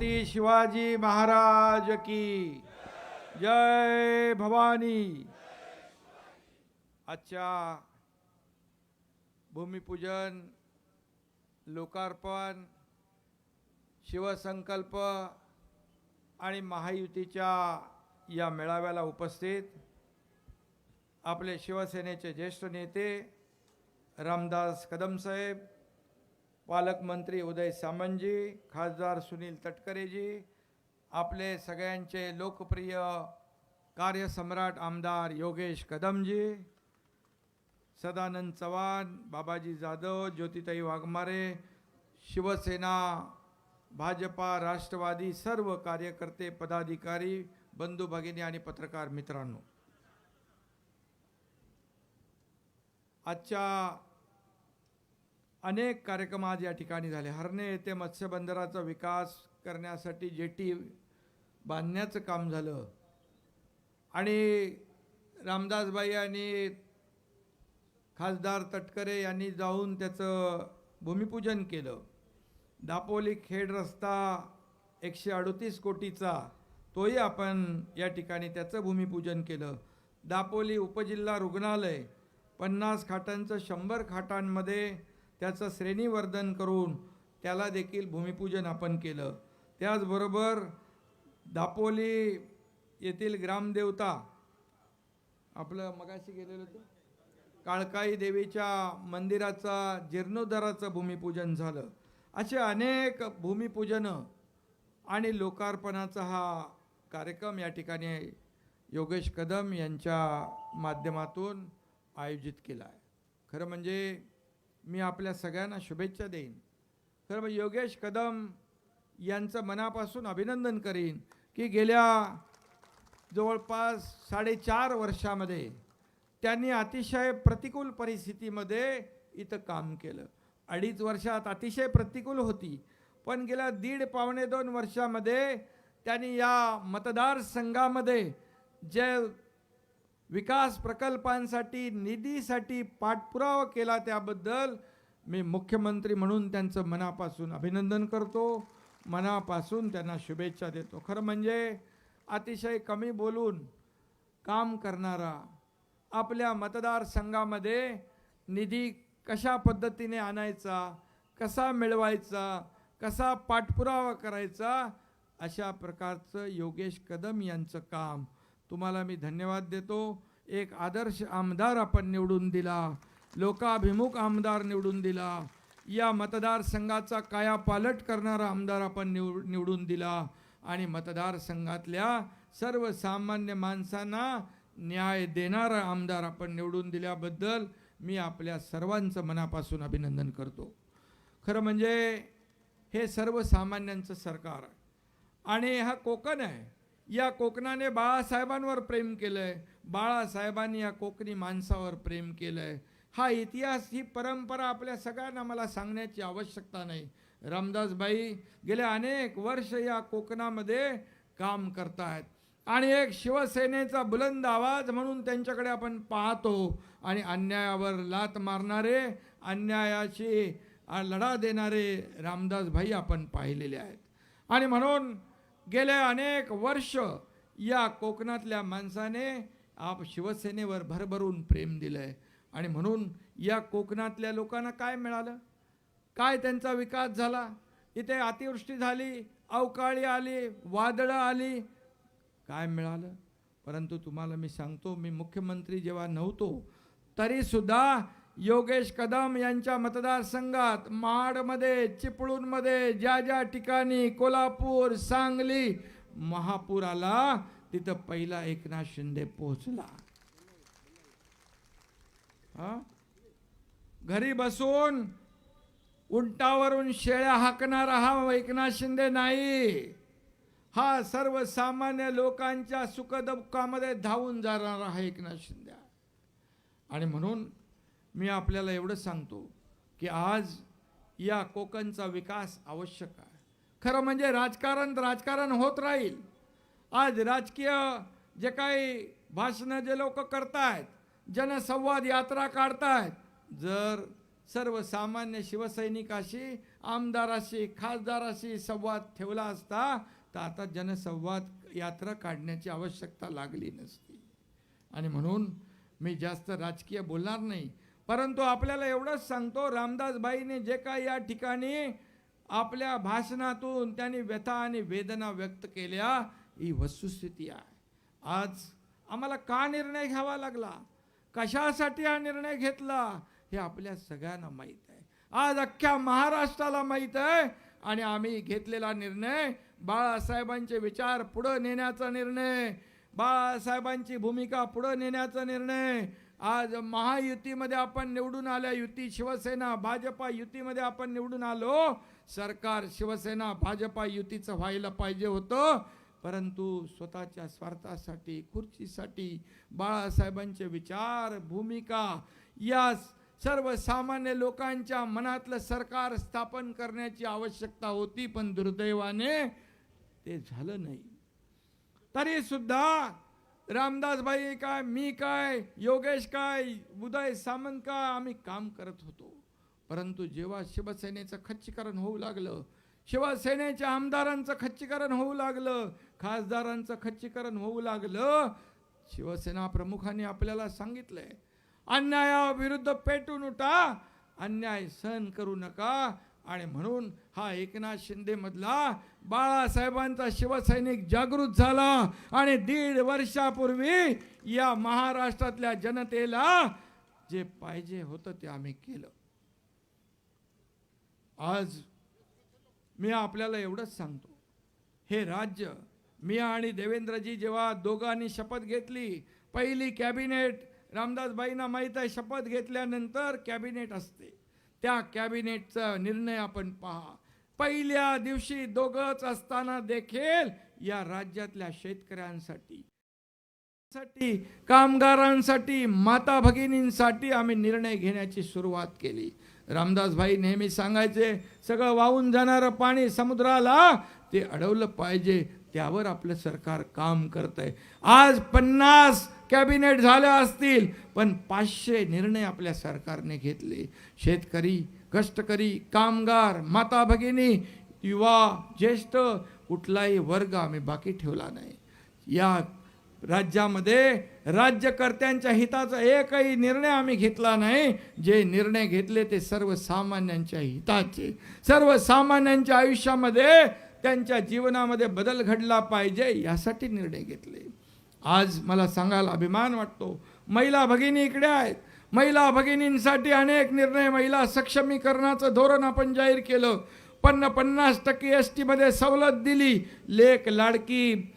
छत्रपती शिवाजी महाराज की जय भवानी। आजच्या भूमिपूजन लोकार्पण शिवसंकल्प आणि महायुतीच्या या मेळाव्याला उपस्थित आपले शिवसेनेचे ज्येष्ठ नेते रामदास कदम साहेब पालकमंत्री उदय सामंतजी खासदार सुनील तटकरेजी आपले सगळ्यांचे लोकप्रिय कार्यसम्राट आमदार योगेश कदमजी सदानंद चव्हाण बाबाजी जाधव ज्योतिताई वाघमारे शिवसेना भाजपा राष्ट्रवादी सर्व कार्यकर्ते पदाधिकारी बंधू भगिनी आणि पत्रकार मित्रांनो आजच्या अनेक कार्यक्रम आज या ठिकाणी झाले. हरणे येथे मत्स्यबंदराचा विकास करण्यासाठी जेटी बांधण्याचं काम झालं. आणि रामदासबाई आणि खासदार तटकरे यांनी जाऊन त्याचं भूमिपूजन केलं. दापोली खेड रस्ता एकशे अडतीस कोटीचा तोही आपण या ठिकाणी त्याचं भूमिपूजन केलं. दापोली उपजिल्हा रुग्णालय पन्नास खाटांचं शंभर खाटांमध्ये त्याचं श्रेणीवर्धन करून त्याला देखील भूमिपूजन आपण केलं. त्याचबरोबर दापोली येथील ग्रामदेवता आपलं मगाशी गेलेलं होतं काळकाई देवीच्या मंदिराचा जीर्णोद्धाराचं भूमिपूजन झालं. असे अनेक भूमिपूजनं आणि लोकार्पणाचा हा कार्यक्रम या ठिकाणी योगेश कदम यांच्या माध्यमातून आयोजित केला आहे. खरं म्हणजे मी आपल्या सगळ्यांना शुभेच्छा देईन. तर मग योगेश कदम यांचं मनापासून अभिनंदन करीन की गेल्या जवळपास साडेचार वर्षामध्ये त्यांनी अतिशय प्रतिकूल परिस्थितीमध्ये इथं काम केलं. अडीच वर्षात अतिशय प्रतिकूल होती पण गेल्या दीड पावणे दोन वर्षामध्ये त्यांनी या मतदारसंघामध्ये जे विकास प्रकल्पांसाठी निधीसाठी पाठपुरावा केला त्याबद्दल मी मुख्यमंत्री म्हणून त्यांचं मनापासून अभिनंदन करतो. मनापासून त्यांना शुभेच्छा देतो. खरं म्हणजे अतिशय कमी बोलून काम करणारा आपल्या मतदारसंघामध्ये निधी कशा पद्धतीने आणायचा कसा मिळवायचा कसा पाठपुरावा करायचा अशा प्रकारचं योगेश कदम यांचं काम तुम्हाला मी धन्यवाद देतो. एक आदर्श आमदार आपण निवडून दिला. लोकाभिमुख आमदार निवडून दिला. या मतदारसंघाचा कायापालट करणारा आमदार आपण निव निवडून दिला. आणि मतदारसंघातल्या सर्वसामान्य माणसांना न्याय देणारा आमदार आपण निवडून दिल्याबद्दल मी आपल्या सर्वांचं मनापासून अभिनंदन करतो. खरं म्हणजे हे सर्वसामान्यांचं सरकार आणि हा कोकण आहे. या कोकणाने बाळासाहेबांवर प्रेम केलं आहे बाळासाहेबांनी या कोकणी माणसावर प्रेम केलं आहे हा इतिहास ही परंपरा आपल्या सगळ्यांना मला सांगण्याची आवश्यकता नाही. रामदासबाई गेल्या अनेक वर्ष या कोकणामध्ये काम करत आहेत आणि एक शिवसेनेचा बुलंद आवाज म्हणून त्यांच्याकडे आपण पाहतो. आणि अन्यायावर लात मारणारे अन्यायाशी लढा देणारे रामदासभाई आपण पाहिलेले आहेत. आणि म्हणून गेले अनेक वर्ष या कोकणातल्या माणसाने आप शिवसेनेवर भरभरून प्रेम दिलंय. आणि म्हणून या कोकणातल्या लोकांना काय मिळालं? काय त्यांचा विकास झाला? इथे अतिवृष्टी झाली अवकाळी आली वादळं आली. काय मिळालं? परंतु तुम्हाला मी सांगतो मी मुख्यमंत्री जेव्हा नव्हतो तरीसुद्धा योगेश कदम यांच्या मतदारसंघात महाडमध्ये चिपळूणमध्ये ज्या ज्या ठिकाणी कोल्हापूर सांगली महापूर आला तिथं पहिला एकनाथ शिंदे पोहोचला. हा? घरी बसून उंटावरून शेळ्या हाकणारा हा एकनाथ शिंदे नाही. हा सर्वसामान्य लोकांच्या सुखदुःखामध्ये धावून जाणारा हा एकनाथ शिंदे. आणि म्हणून मी आपल्याला एवढं सांगतो की आज या कोकणचा विकास आवश्यक आहे. खरं म्हणजे राजकारण राजकारण होत राहील. आज राजकीय जे काही भाषणं जे लोक करतायत जनसंवाद यात्रा काढतायत जर सर्वसामान्य शिवसैनिकाशी आमदाराशी खासदाराशी संवाद ठेवला असता तर आता जनसंवाद यात्रा काढण्याची आवश्यकता लागली नसती. आणि म्हणून मी जास्त राजकीय बोलणार नाही परंतु आपल्याला एवढंच सांगतो रामदासबाईने जे काय या ठिकाणी आपल्या भाषणातून त्यांनी व्यथा आणि वेदना व्यक्त केल्या ही वस्तुस्थिती आहे. आज आम्हाला का निर्णय घ्यावा लागला? कशासाठी हा निर्णय घेतला? हे आपल्या सगळ्यांना माहीत आहे. आज अख्ख्या महाराष्ट्राला माहीत आहे आणि आम्ही घेतलेला निर्णय बाळासाहेबांचे विचार पुढं नेण्याचा निर्णय बाळासाहेबांची भूमिका पुढं नेण्याचा निर्णय आज महायुतीमध्ये आपण निवडून आल्या युती शिवसेना भाजपा युतीमध्ये आपण निवडून आलो. सरकार शिवसेना भाजपा युतीचं व्हायला पाहिजे होतं. परंतु स्वतःच्या स्वार्थासाठी खुर्चीसाठी बाळासाहेबांचे विचार भूमिका या सर्वसामान्य लोकांच्या मनातलं सरकार स्थापन करण्याची आवश्यकता होती पण दुर्दैवाने ते झालं नाही. तरी सुद्धा रामदासबाई काय मी काय योगेश काय उदय सामंत काय आम्ही काम करत होतो. परंतु जेव्हा शिवसेनेचं खच्चीकरण होऊ लागलं शिवसेनेच्या आमदारांचं खच्चीकरण होऊ लागलं खासदारांचं खच्चीकरण होऊ लागलं शिवसेना प्रमुखांनी आपल्याला सांगितलंय अन्यायाविरुद्ध पेटून उठा अन्याय सहन करू नका आणि म्हणून हा एकनाथ शिंदेमधला बाळासाहेबांचा शिवसैनिक जागृत झाला आणि दीड वर्षापूर्वी या महाराष्ट्रातल्या जनतेला जे पाहिजे होतं ते आम्ही केलं. आज मी आपल्याला एवढंच सांगतो. हे राज्य मी आणि देवेंद्रजी जेव्हा दोघांनी शपथ घेतली पहिली कॅबिनेट रामदासबाईंना माहीत आहे शपथ घेतल्यानंतर कॅबिनेट असते. त्या कॅबिनेटचा निर्णय आपण पहा. पहिल्या दिवशी दोघंच असताना देखील या राज्यातल्या शेतकऱ्यांसाठी साठी कामगारांसाठी माता भगिनींसाठी आम्ही निर्णय घेण्याची सुरुवात केली. रामदास भाई नेहमी सांगायचे सगळं वाहून जाणारं पाणी समुद्राला ते अडवलं पाहिजे त्यावर आपलं सरकार काम करत आहे आज पन्नास कॅबिनेट झाल्या असतील पण पाचशे निर्णय आपल्या सरकारने घेतले. शेतकरी कष्टकरी कामगार माता भगिनी युवा ज्येष्ठ कुठलाही वर्ग आम्ही बाकी ठेवला नाही. या राज्यामध्ये राज्यकर्त्यांच्या हिताचा एकही निर्णय आम्ही घेतला नाही. जे निर्णय घेतले ते सर्वसामान्यांच्या हिताचे. सर्वसामान्यांच्या आयुष्यामध्ये त्यांच्या जीवनामध्ये बदल घडला पाहिजे यासाठी निर्णय घेतले. आज मला सांगायला अभिमान वाटतो. महिला भगिनी इकडे आहेत. महिला भगिनींसाठी अनेक निर्णय महिला सक्षमीकरणाचं धोरण आपण जाहीर केलं. पन्न पन्नास टक्के एस टीमध्ये सवलत दिली. लेख लाडकी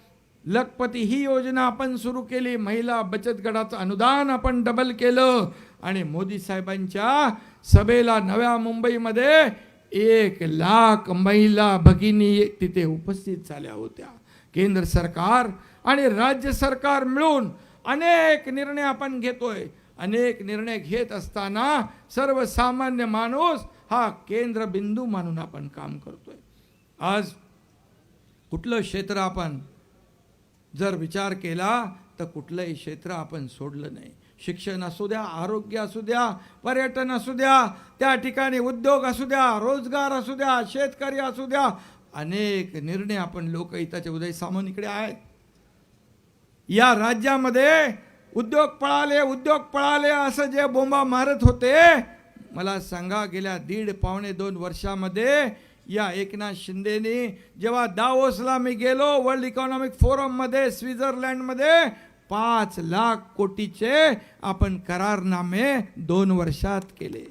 लखपती ही योजना आपण सुरू केली. महिला बचत गटाचं अनुदान आपण डबल केलं. आणि मोदी साहेबांच्या सभेला नव्या मुंबईमध्ये एक लाख महिला भगिनी तिथे उपस्थित झाल्या होत्या. केंद्र सरकार आणि राज्य सरकार मिळून अनेक निर्णय आपण घेतोय. अनेक निर्णय घेत असताना सर्वसामान्य माणूस हा केंद्रबिंदू मानून आपण काम करतोय. आज कुठलं क्षेत्र आपण जर विचार केला तर कुठलंही क्षेत्र आपण सोडलं नाही. शिक्षण असू द्या आरोग्य असू द्या पर्यटन असू द्या त्या ठिकाणी उद्योग असू द्या रोजगार असू द्या शेतकरी असू द्या अनेक निर्णय आपण लोकहिताचे उदय सामान इकडे आहेत. या राज्यामध्ये उद्योग पळाले उद्योग पळाले असं जे बोंबा मारत होते मला सांगा गेल्या दीड पावणे दोन वर्षामध्ये या एकनाथ शिंदेनी जेव्हा दावोसला मी गेलो वर्ल्ड इकॉनॉमिक फोरममध्ये स्वित्झर्लंडमध्ये पाच लाख कोटीचे आपण करारनामे दोन वर्षात केले.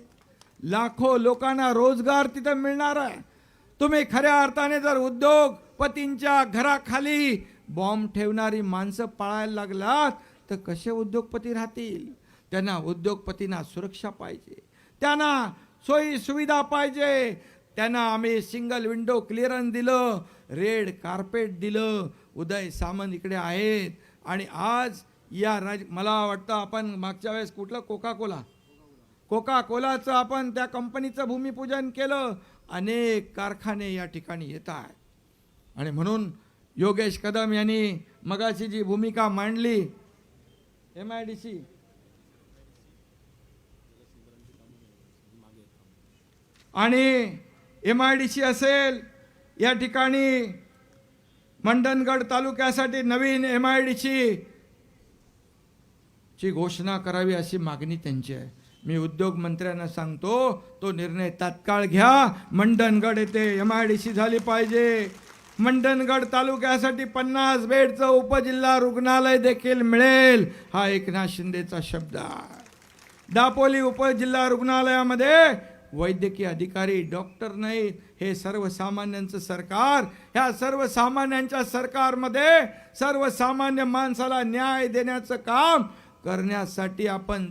लाखो लोकांना रोजगार तिथं मिळणार आहे. तुम्ही खऱ्या अर्थाने जर उद्योगपतींच्या घराखाली बॉम्ब ठेवणारी माणसं पाळायला लागलात तर कसे उद्योगपती राहतील? त्यांना उद्योगपतींना सुरक्षा पाहिजे. त्यांना सोयी सुविधा पाहिजे. त्यांना आम्ही सिंगल विंडो क्लिअरन्स दिलं रेड कार्पेट दिलं उदय सामंत इकडे आहेत. आणि आज या राज मला वाटतं आपण मागच्या वेळेस कुठलं? कोका कोला कोका कोलाचं आपण त्या कंपनीचं भूमिपूजन केलं. अनेक कारखाने या ठिकाणी येत आहेत. आणि म्हणून योगेश कदम यांनी मगाशी जी भूमिका मांडली एम आय डी सी आणि एम आय डी सी असेल या ठिकाणी मंडणगड तालुक्यासाठी नवीन एम आय डी सी ची घोषणा करावी अशी मागणी त्यांची आहे. मी उद्योग मंत्र्यांना सांगतो तो निर्णय तात्काळ घ्या. मंडणगड येथे एम आय डी सी झाली पाहिजे. मंडणगड तालुक्यासाठी पन्नास बेडचं उपजिल्हा रुग्णालय देखील मिळेल. हा एकनाथ शिंदेचा शब्द. आहे दापोली उपजिल्हा रुग्णालयामध्ये वैद्यकीय अधिकारी डॉक्टर नाही. हे सर्वसामान्यांचं सरकार. ह्या सर्वसामान्यांच्या सरकारमध्ये सर्वसामान्य माणसाला न्याय देण्याचं काम करण्यासाठी आपण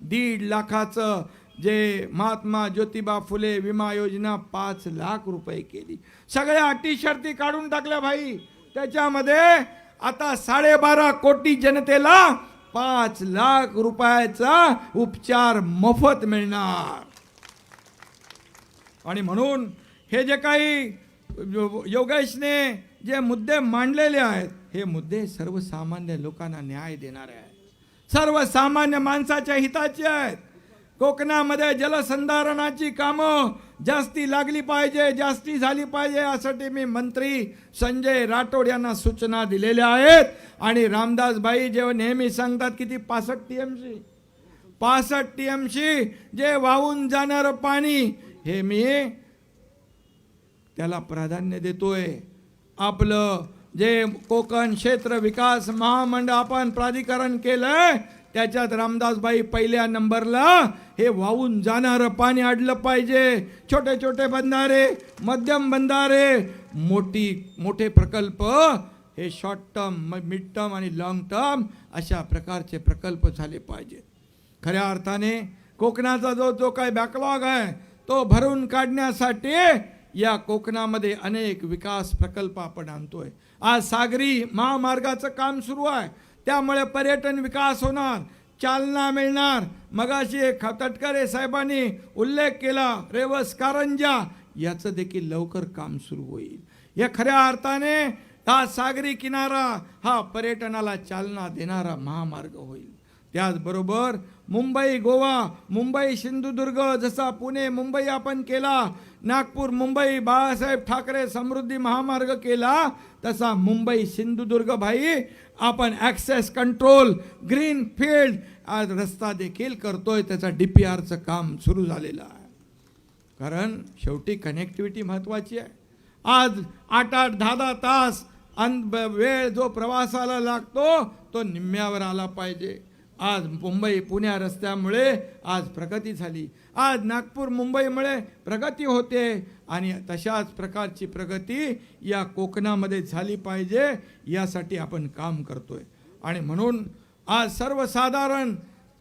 दीड लाखाचं जे महात्मा ज्योतिबा फुले विमा योजना पाच लाख रुपये केली. सगळ्या अटी शर्ती काढून टाकल्या भाई. त्याच्यामध्ये आता साडेबारा कोटी जनतेला पाच लाख रुपयाचा उपचार मोफत मिळणार. आणि म्हणून हे जे काही योगेशने जे मुद्दे मांडलेले आहेत हे मुद्दे सर्वसामान्य लोकांना न्याय देणारे आहेत. सर्वसामान्य माणसाच्या हिताचे आहेत. कोकणामध्ये जलसंधारणाची कामं जास्ती लागली पाहिजे जास्ती झाली पाहिजे यासाठी मी मंत्री संजय राठोड यांना सूचना दिलेल्या आहेत. आणि रामदासबाई जेव्हा नेहमी सांगतात किती पासष्ट टी एम सी पासष्ट टी एम सी जे वाहून जाणारं पाणी हे मी त्याला प्राधान्य देतोय. आपलं जे कोकण क्षेत्र विकास महामंडळ आपण प्राधिकरण केलंय त्याच्यात रामदासबाई पहिल्या नंबरला हे वाहून जाणारं पाणी अडलं पाहिजे. छोटे छोटे बंधारे मध्यम बंधारे मोठी मोठे प्रकल्प हे शॉर्ट टर्म मिड टर्म आणि लॉंग टर्म अशा प्रकारचे प्रकल्प झाले पाहिजेत खऱ्या अर्थाने कोकणाचा जो जो काही बॅकलॉग आहे तो भरून काढण्यासाठी या कोकणामध्ये अनेक विकास प्रकल्प आपण आणतोय. आज सागरी महामार्गाचं काम सुरू आहे. त्यामुळे पर्यटन विकास होणार चालना मिळणार. मगाशी एक तटकरे साहेबांनी उल्लेख केला रेवस कारंजा याचं देखील लवकर काम सुरू होईल. या खऱ्या अर्थाने हा सागरी किनारा हा पर्यटनाला चालना देणारा महामार्ग होईल. त्याचबरोबर मुंबई गोवा मुंबई सिंधुदुर्ग जसा पुणे मुंबई आपण केला नागपूर मुंबई बाळासाहेब ठाकरे समृद्धी महामार्ग केला तसा मुंबई सिंधुदुर्ग भाई आपण ॲक्सेस कंट्रोल ग्रीन फील्ड आज रस्ता देखील करतोय त्याचा डी पी आरचं काम सुरू झालेलं आहे. कारण शेवटी कनेक्टिव्हिटी महत्त्वाची आहे. आज आठ आठ दहा दहा तास अन ब- वेळ जो प्रवासाला लागतो तो निम्म्यावर आला पाहिजे. आज मुंबई पुण्या रस्त्यामुळे आज प्रगती झाली. आज नागपूर मुंबईमुळे प्रगती होते आणि तशाच प्रकारची प्रगती या कोकणामध्ये झाली पाहिजे यासाठी आपण काम करतोय. आणि म्हणून आज सर्वसाधारण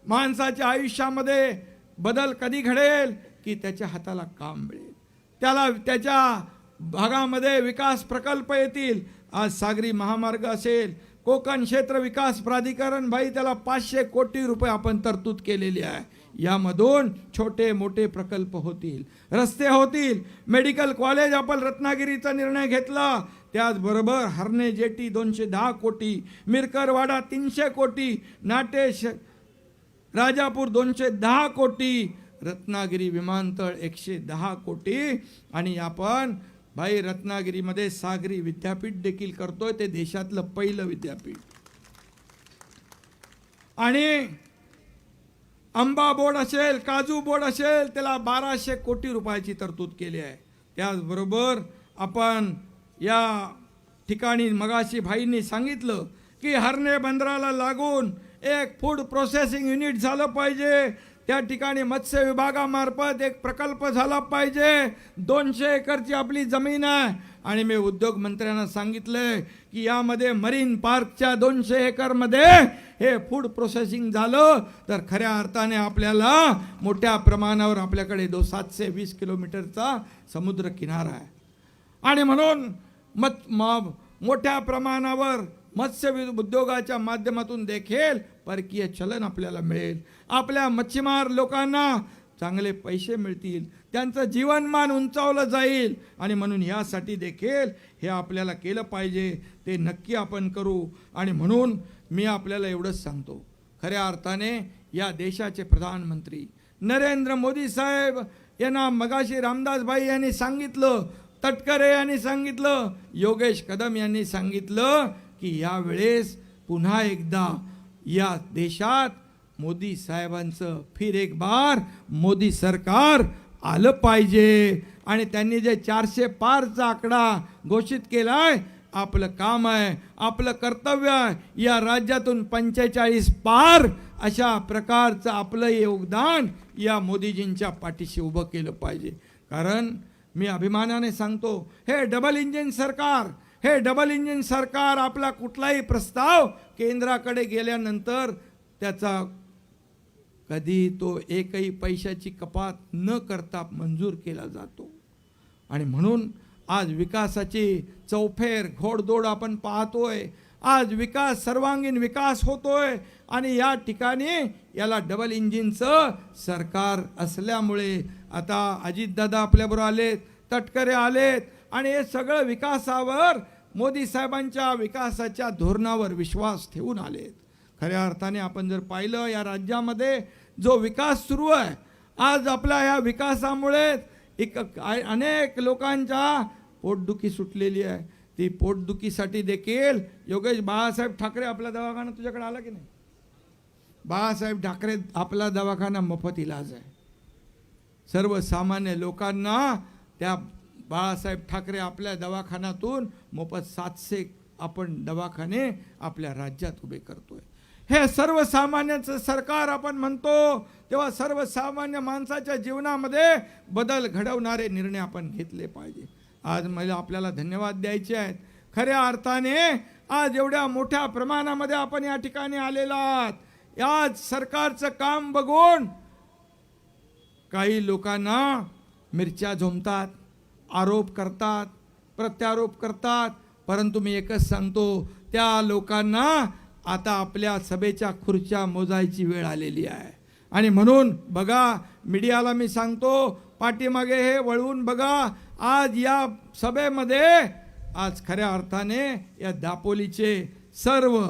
माणसाच्या आयुष्यामध्ये बदल कधी घडेल की त्याच्या हाताला काम मिळेल. त्याला त्याच्या भागामध्ये विकास प्रकल्प येतील. आज सागरी महामार्ग असेल कोकण क्षेत्र विकास प्राधिकरण भाई त्याला पाचशे कोटी रुपये आपण तरतूद केलेली आहे. यामधून छोटे मोठे प्रकल्प होतील रस्ते होतील मेडिकल कॉलेज आपण रत्नागिरीचा निर्णय घेतला. त्याचबरोबर हरणे जेटी दोनशे दहा कोटी मिरकरवाडा तीनशे कोटी नाटेश राजापूर दोनशे दहा कोटी रत्नागिरी विमानतळ एकशे दहा कोटी आणि आपण भाई रत्नागिरीमध्ये सागरी विद्यापीठ देखील करतोय ते देशातलं पहिलं विद्यापीठ. आणि आंबा बोर्ड असेल काजू बोर्ड असेल त्याला बाराशे कोटी रुपयाची तरतूद केली आहे. त्याचबरोबर आपण या ठिकाणी मगाशी भाईंनी सांगितलं की हरणे बंदराला लागून एक फूड प्रोसेसिंग युनिट झालं पाहिजे. त्या ठिकाणी मत्स्य विभागामार्फत एक प्रकल्प झाला पाहिजे. दोनशे एकरची आपली जमीन आहे. आणि मी उद्योग मंत्र्यांना सांगितलंय की यामध्ये मरीन पार्कच्या दोनशे एकरमध्ये हे फूड प्रोसेसिंग झालं. तर खऱ्या अर्थाने आपल्याला मोठ्या प्रमाणावर आपल्याकडे दो सातशे वीस किलोमीटरचा समुद्र किनारा आहे. आणि म्हणून मत मोठ्या प्रमाणावर मत्स्य वि- उद्योगाच्या माध्यमातून देखील परकीय चलन आपल्याला मिळेल. आपल्या मच्छीमार लोकांना चांगले पैसे मिळतील त्यांचं जीवनमान उंचावलं जाईल. आणि म्हणून यासाठी देखील हे आपल्याला केलं पाहिजे ते नक्की आपण करू. आणि म्हणून मी आपल्याला एवढंच सांगतो. खऱ्या अर्थाने या देशाचे प्रधानमंत्री नरेंद्र मोदी साहेब यांना मगाशी रामदासभाई यांनी सांगितलं तटकरे यांनी सांगितलं योगेश कदम यांनी सांगितलं की यावेळेस पुन्हा एकदा या देशात मोदी साहेबांचं फिर एक बार मोदी सरकार आलं पाहिजे. आणि त्यांनी जे चारशे पारचा आकडा घोषित केला आहे आपलं काम आहे आपलं कर्तव्य आहे या राज्यातून पंचेचाळीस पार अशा प्रकारचं आपलं योगदान या मोदीजींच्या पाठीशी उभं केलं पाहिजे. कारण मी अभिमानाने सांगतो हे डबल इंजिन सरकार हे डबल इंजिन सरकार आपला कुठलाही प्रस्ताव केंद्राकडे गेल्यानंतर त्याचा कधी तो एकही पैशाची कपात न करता मंजूर केला जातो. आणि म्हणून आज विकासाची चौफेर घोडदोड आपण पाहतोय. आज विकास सर्वांगीण विकास होतोय. आणि या ठिकाणी याला डबल इंजिनचं सरकार असल्यामुळे आता अजितदादा आपल्याबरोबर आलेत तटकरे आलेत. आणि हे सगळं विकासावर मोदी साहेबांच्या विकासाच्या धोरणावर विश्वास ठेवून आलेत. खऱ्या अर्थाने आपण जर पाहिलं या राज्यामध्ये जो विकास सुरू आहे आज आपल्या ह्या विकासामुळे एक अनेक लोकांच्या पोटदुखी सुटलेली आहे. ती पोटदुखीसाठी देखील योगेश बाळासाहेब ठाकरे आपला दवाखाना तुझ्याकडे आला की नाही? बाळासाहेब ठाकरे आपला दवाखाना मोफत इलाज आहे. सर्वसामान्य लोकांना त्या बाळासाहेब ठाकरे आपल्या दवाखान्यातून मोफत सातशे आपण दवाखाने आपल्या राज्यात उभे करतोय. हे सर्वसामान्यांचं सरकार आपण म्हणतो तेव्हा सर्वसामान्य माणसाच्या जीवनामध्ये बदल घडवणारे निर्णय आपण घेतले पाहिजे. आज मला आपल्याला धन्यवाद द्यायचे आहेत. खऱ्या अर्थाने आज एवढ्या मोठ्या प्रमाणामध्ये आपण या ठिकाणी आलेला आहात. आज सरकारचं काम बघून काही लोकांना मिरच्या झोमतात आरोप करतात प्रत्यारोप करतात. परंतु मी एकच सांगतो त्या लोकांना आता आपल्या सभेच्या खुर्च्या मोजायची वेळ आलेली आहे. आणि म्हणून बघा मीडियाला मी सांगतो पाठीमागे हे वळवून बघा आज या सभेमध्ये आज खऱ्या अर्थाने या दापोलीचे सर्व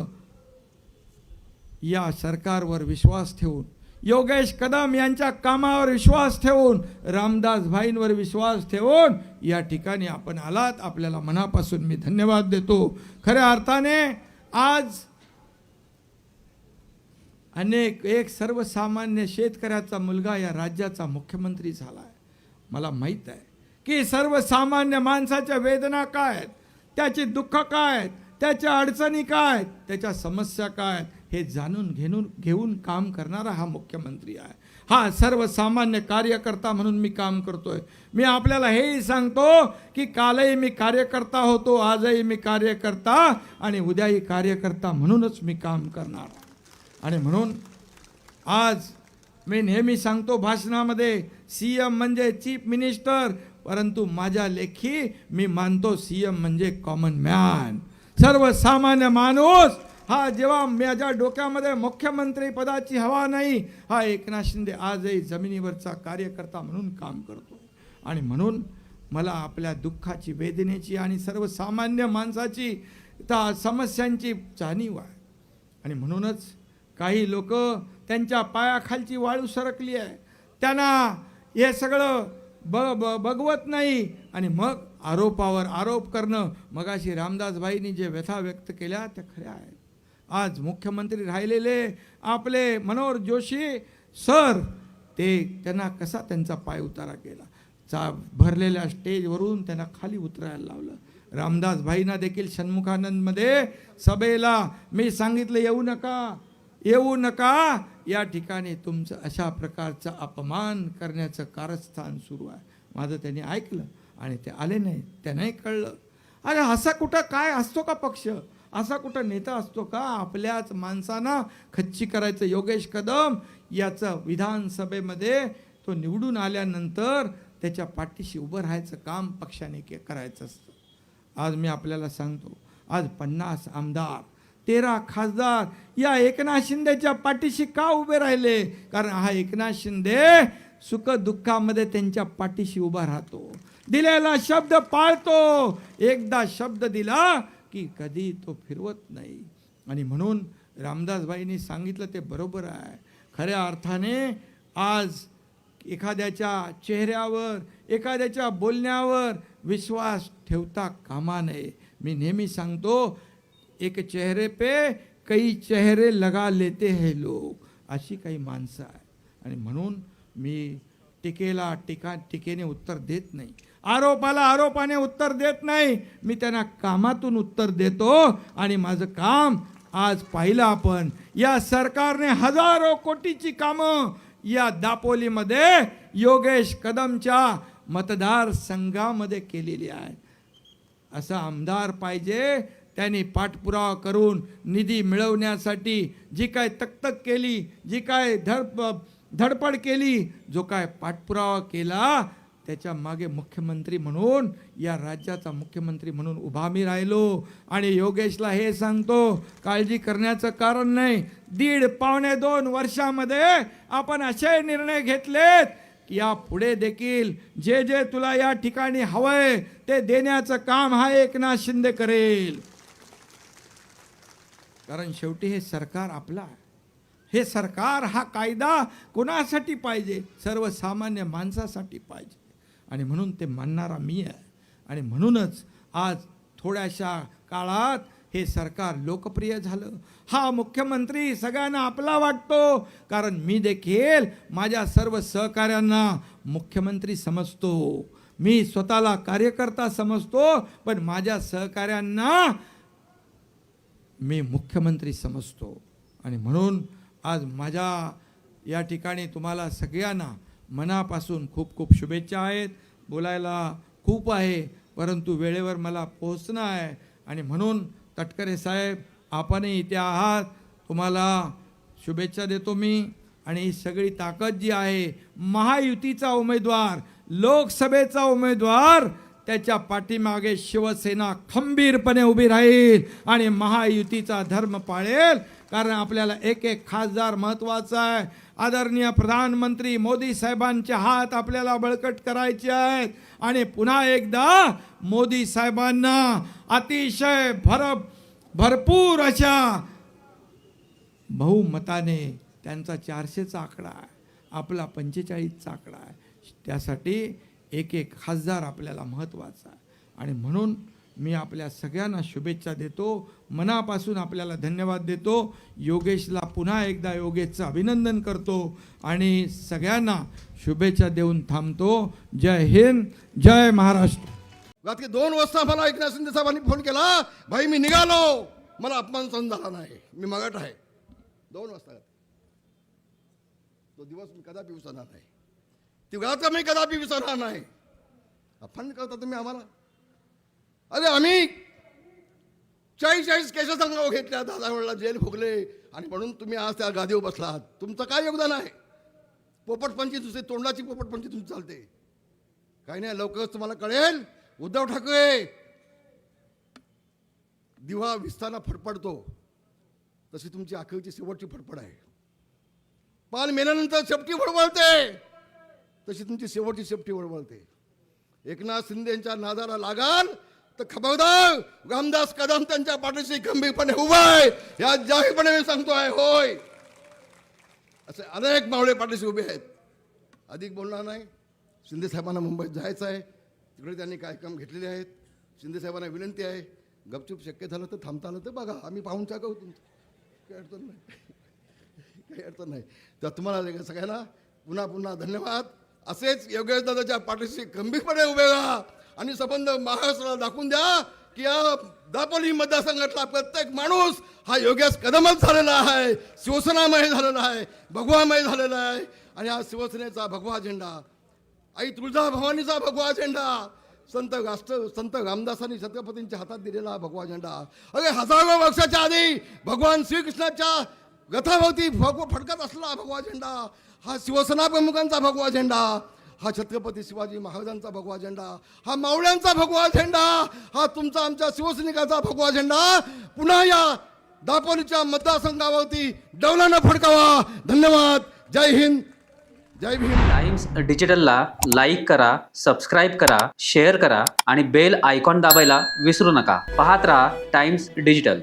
या सरकारवर विश्वास ठेवून योगेश कदम यांच्या कामावर विश्वास ठेवून रामदास भाईंवर विश्वास ठेवून या ठिकाणी आपण आलात. आपल्याला मनापासून मी धन्यवाद देतो. खऱ्या अर्थाने आज अनेक एक सर्वसामान्य शेतकऱ्याचा मुलगा या राज्याचा मुख्यमंत्री झाला आहे मला माहीत आहे की सर्वसामान्य माणसाच्या वेदना काय आहेत? त्याची दुःख काय आहेत? त्याच्या अडचणी काय आहेत? त्याच्या समस्या काय आहेत? हे जाणून घेऊन घेऊन काम करणारा हा मुख्यमंत्री आहे. हा सर्वसामान्य कार्यकर्ता म्हणून मी काम करतोय. मी आपल्याला हेही सांगतो की कालही मी कार्यकर्ता होतो आजही मी कार्यकर्ता आणि उद्याही कार्यकर्ता म्हणूनच मी काम करणार आणि म्हणून आज मी नेहमी सांगतो भाषणामध्ये सी एम म्हणजे चीफ मिनिस्टर परंतु माझ्या लेखी मी मानतो सी एम म्हणजे कॉमन मॅन. सर्वसामान्य माणूस हा जेव्हा माझ्या डोक्यामध्ये मुख्यमंत्री पदाची हवा नाही हा एकनाथ शिंदे आजही जमिनीवरचा कार्यकर्ता म्हणून काम करतो. आणि म्हणून मला आपल्या दुःखाची वेदनेची आणि सर्वसामान्य माणसाची त्या समस्यांची जाणीव आहे. आणि म्हणूनच काही लोक त्यांच्या पायाखालची वाळू सरकली आहे. त्यांना हे सगळं ब ब बघवत नाही. आणि मग आरोपावर आरोप करणं. मगाशी रामदासभाईंनी जे व्यथा व्यक्त केल्या त्या खऱ्या आहेत. आज मुख्यमंत्री राहिलेले आपले मनोहर जोशी सर ते त्यांना कसा त्यांचा पाय उतारा केला? चा भरलेल्या स्टेजवरून त्यांना खाली उतरायला लावलं. रामदास भाईंना देखील षण्मुखानंदमध्ये सभेला मी सांगितलं येऊ नका. येऊ नका. या ठिकाणी तुमचं अशा प्रकारचा अपमान करण्याचं कारस्थान सुरू आहे. माझं त्यांनी ऐकलं आणि ते आले नाही. त्यांनाही कळलं. अरे असा कुठं काय असतो का पक्ष? असा कुठं नेता असतो का? आपल्याच माणसांना खच्ची करायचं योगेश कदम याचं विधानसभेमध्ये तो निवडून आल्यानंतर त्याच्या पाठीशी उभं राहायचं काम पक्षाने के करायचं असतं. आज मी आपल्याला सांगतो. आज पन्नास आमदार तेरा खासदार या एकनाथ शिंदेच्या पाठीशी का उभे राहिले? कारण हा एकनाथ शिंदे सुख दुःखामध्ये त्यांच्या पाठीशी उभा राहतो. दिलेला शब्द पाळतो. एकदा शब्द दिला की कधी तो फिरवत नाही. आणि म्हणून रामदासबाईंनी सांगितलं ते बरोबर आहे. खऱ्या अर्थाने आज एखाद्याच्या चेहऱ्यावर एखाद्याच्या बोलण्यावर विश्वास ठेवता कामा नये. मी नेहमी सांगतो एक चेहरे पे कई चेहरे लगा लेते हैं लोक अशी काही माणसं आहे आणि म्हणून मी टीकेला टीका टीकेने उत्तर देत नाही. आरोपाला आरोपाने उत्तर देत नाही. मी त्यांना कामातून उत्तर देतो आणि माझं काम आज पाहिलं आपण. या सरकारने हजारो कोटीची कामं या दापोलीमध्ये योगेश कदमच्या मतदारसंघामध्ये केलेली आहे असा आमदार पाहिजे त्यांनी पाठपुरावा करून निधी मिळवण्यासाठी जी काय तकतक केली जी काय धडप धडपड केली जो काय पाठपुरावा केला त्याच्यामागे मुख्यमंत्री म्हणून या राज्याचा मुख्यमंत्री म्हणून उभा मी राहिलो. आणि योगेशला हे सांगतो काळजी करण्याचं कारण नाही. दीड पावणे दोन वर्षामध्ये आपण असे निर्णय घेतलेत की या पुढे देखील जे जे तुला या ठिकाणी हवंय ते देण्याचं काम हा एकनाथ शिंदे करेल. कारण शेवटी हे सरकार आपला आहे. हे सरकार हा कायदा कोणासाठी पाहिजे? सर्वसामान्य माणसासाठी पाहिजे. आणि म्हणून ते मानणारा मी आहे. आणि म्हणूनच आज थोड्याशा काळात हे सरकार लोकप्रिय झालं. हा मुख्यमंत्री सगळ्यांना आपला वाटतो. कारण मी देखील माझ्या सर्व सहकाऱ्यांना मुख्यमंत्री समजतो. मी स्वतःला कार्यकर्ता समजतो. पण माझ्या सहकाऱ्यांना मी मुख्यमंत्री समजतो. आणि म्हणून आज माझ्या या ठिकाणी तुम्हाला सगळ्यांना मनापासून खूप खूप शुभेच्छा आहेत. बोलायला खूप आहे परंतु वेळेवर मला पोहोचणं आहे. आणि म्हणून तटकरे साहेब आपणही इथे आहात. तुम्हाला शुभेच्छा देतो मी. आणि ही सगळी ताकद जी आहे महायुतीचा उमेदवार लोकसभेचा उमेदवार त्याच्या पाठीमागे शिवसेना खंबीरपणे उभी राहील आणि महायुतीचा धर्म पाळेल. कारण आपल्याला एक एक खासदार महत्त्वाचा आहे. आदरणीय प्रधानमंत्री मोदी साहेबांचे हात आपल्याला बळकट करायचे आहेत. आणि पुन्हा एकदा मोदी साहेबांना अतिशय भर भरपूर अशा बहुमताने त्यांचा चारशेचा आकडा आहे. आपला पंचेचाळीसचा आकडा आहे. त्यासाठी एक एक खासदार आपल्याला महत्त्वाचा आणि म्हणून मी आपल्या सगळ्यांना शुभेच्छा देतो. मनापासून आपल्याला धन्यवाद देतो. योगेशला पुन्हा एकदा योगेशचं अभिनंदन करतो. आणि सगळ्यांना शुभेच्छा देऊन थांबतो. जय हिंद जय महाराष्ट्र. रात्री दोन वाजता मला एकनाथ शिंदे साहेबांनी फोन केला भाई मी निघालो. मला अपमान सहन झाला नाही. मी मगट आहे. दोन वाजता तो दिवस मी कदापि विसरणार नाही. ती मी कदापि विसरणार नाही. अपमान करता तुम्ही आम्हाला. अरे आम्ही चाळीस चाळीस केसेस अंगावर घेतल्या दादा वेळेला जेल भोगले आणि म्हणून तुम्ही आज त्या गादीवर बसलात. तुमचं काय योगदान आहे? पोपटपंची दुसरी तोंडाची पोपटपंची तुमची चालते. काही नाही लवकरच तुम्हाला कळेल. उद्धव ठाकरे दिवा विस्ताना फडफडतो. तशी तुमची अखेरची शेवटची फडफड आहे. पान मेल्यानंतर शेपटी फडफडते. तशी तुमची शेवटची शेपटी वळवळते. एकनाथ शिंदे यांच्या नादाला लागाल तर खबरदार रामदास कदम त्यांच्या पाठीशी गंभीरपणे उभा आहे. या जाहीरपणे मी सांगतोय होय. असे अनेक मावळे पाठीशी उभे आहेत. अधिक बोलणार नाही. शिंदे साहेबांना मुंबईत जायचं आहे. तिकडे त्यांनी कार्यक्रम घेतलेले आहेत. शिंदे साहेबांना विनंती आहे गपचूप शक्य झालं तर थांबता आलं तर बघा आम्ही पाहून करू तुमचं. काही अडचण नाही. काही अडचण नाही. तर तुम्हाला सगळ्यांना पुन्हा पुन्हा धन्यवाद. असेच योगेशदादाच्या पाठीशी गंभीरपणे उभे राहा आणि संबंध महाराष्ट्राला दाखवून द्या की या दापोली मतदारसंघातला प्रत्येक माणूस हा योग्यास कदमच झालेला आहे शिवसेनामय झालेला आहे भगवामय झालेला आहे. आणि हा शिवसेनेचा भगवा झेंडा आई तुळजा भवानीचा भगवा झेंडा संत राष्ट्र संत रामदासांनी छत्रपतींच्या हातात दिलेला भगवा झेंडा. अरे हजारो वर्षाच्या आधी भगवान श्रीकृष्णाच्या रथावरती भगव फडकत असलेला भगवा झेंडा. हा शिवसेना प्रमुखांचा भगवा झेंडा हा छत्रपती शिवाजी महाराजांचा भगवा झेंडा हा मावळ्यांचा भगवा झेंडा हा तुमचा आमच्या शिवसैनिकाचा भगवा झेंडा. पुन्हा या दापोलीच्या मतदारसंघावरती डौलानं फडकावा. धन्यवाद. जय हिंद. जय भीम. टाइम्स डिजिटलला लाईक करा सबस्क्राईब करा शेअर करा आणि बेल आयकॉन दाबायला विसरू नका. पाहत राहा टाइम्स डिजिटल.